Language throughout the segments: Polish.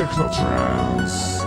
technotrance.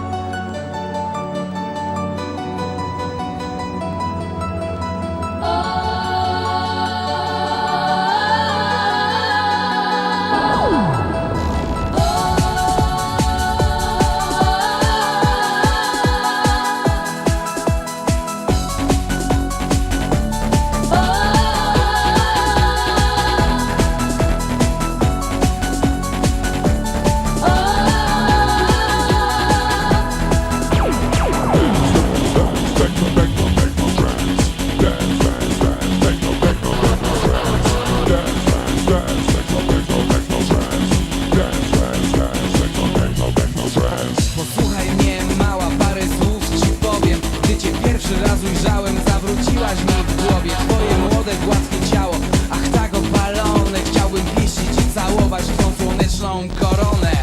Pierwszy raz ujrzałem, zawróciłaś mi w głowie Twoje młode, gładkie ciało. Ach tak opalone, chciałbym pieścić i całować Tą słoneczną koronę.